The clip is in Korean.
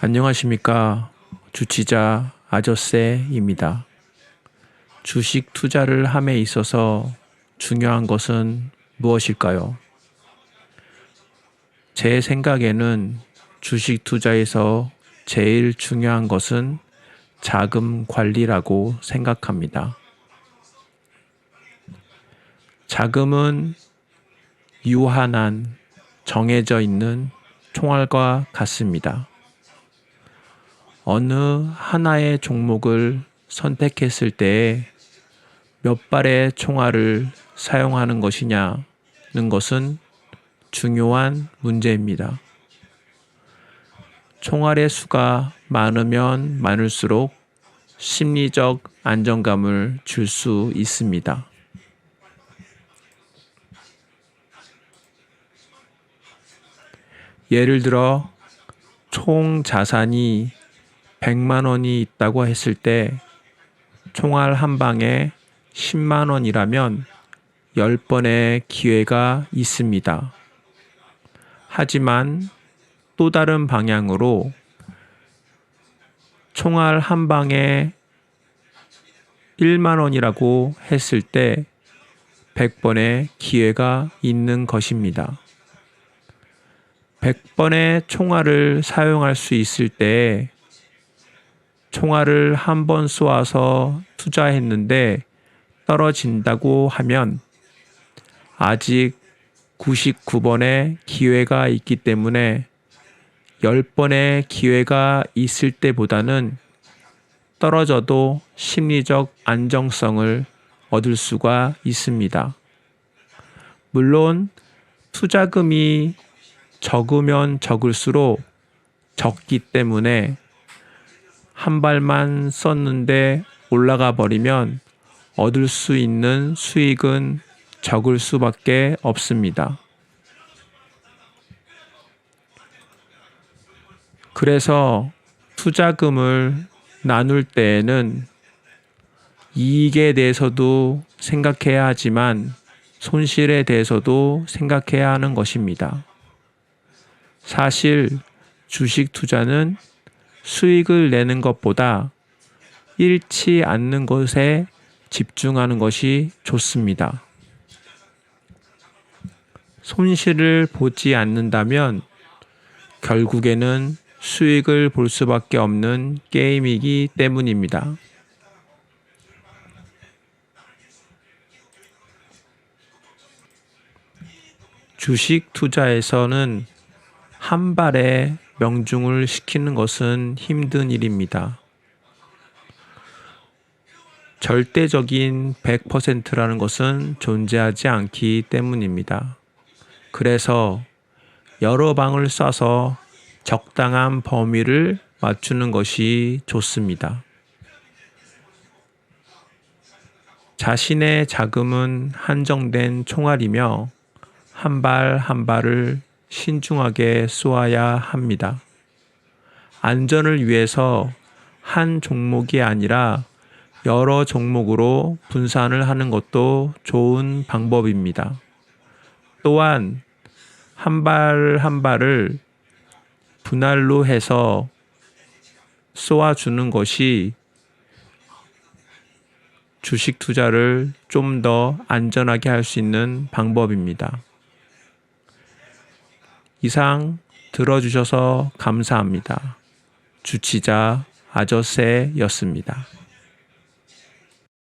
안녕하십니까. 주치자 아저씨입니다. 주식 투자를 함에 있어서 중요한 것은 무엇일까요? 제 생각에는 주식 투자에서 제일 중요한 것은 자금 관리라고 생각합니다. 자금은 유한한 정해져 있는 총알과 같습니다. 어느 하나의 종목을 선택했을 때몇 발의 총알을 사용하는 것이냐는 것은 중요한 문제입니다. 총알의 수가 많으면 많을수록 심리적 안정감을 줄 수 있습니다. 예를 들어 총 자산이 100만 원이 있다고 했을 때 총알 한 방에 10만 원이라면 10번의 기회가 있습니다. 하지만 또 다른 방향으로 총알 한 방에 1만 원이라고 했을 때 100번의 기회가 있는 것입니다. 100번의 총알을 사용할 수 있을 때 총알을 한 번 쏘아서 투자했는데 떨어진다고 하면 아직 99번의 기회가 있기 때문에 10번의 기회가 있을 때보다는 떨어져도 심리적 안정성을 얻을 수가 있습니다. 물론 투자금이 적으면 적을수록 적기 때문에 한 발만 썼는데 올라가 버리면 얻을 수 있는 수익은 적을 수밖에 없습니다. 그래서 투자금을 나눌 때에는 이익에 대해서도 생각해야 하지만 손실에 대해서도 생각해야 하는 것입니다. 사실 주식 투자는 수익을 내는 것보다 잃지 않는 것에 집중하는 것이 좋습니다. 손실을 보지 않는다면 결국에는 수익을 볼 수밖에 없는 게임이기 때문입니다. 주식 투자에서는 한 발에 명중을 시키는 것은 힘든 일입니다. 절대적인 100%라는 것은 존재하지 않기 때문입니다. 그래서 여러 방을 쏴서 적당한 범위를 맞추는 것이 좋습니다. 자신의 자금은 한정된 총알이며 한 발한 발을 신중하게 쏘아야 합니다. 안전을 위해서 한 종목이 아니라 여러 종목으로 분산을 하는 것도 좋은 방법입니다. 또한 한 발 한 발을 분할로 해서 쏘아주는 것이 주식 투자를 좀 더 안전하게 할 수 있는 방법입니다. 이상 들어주셔서 감사합니다. 주치자 아저새였습니다.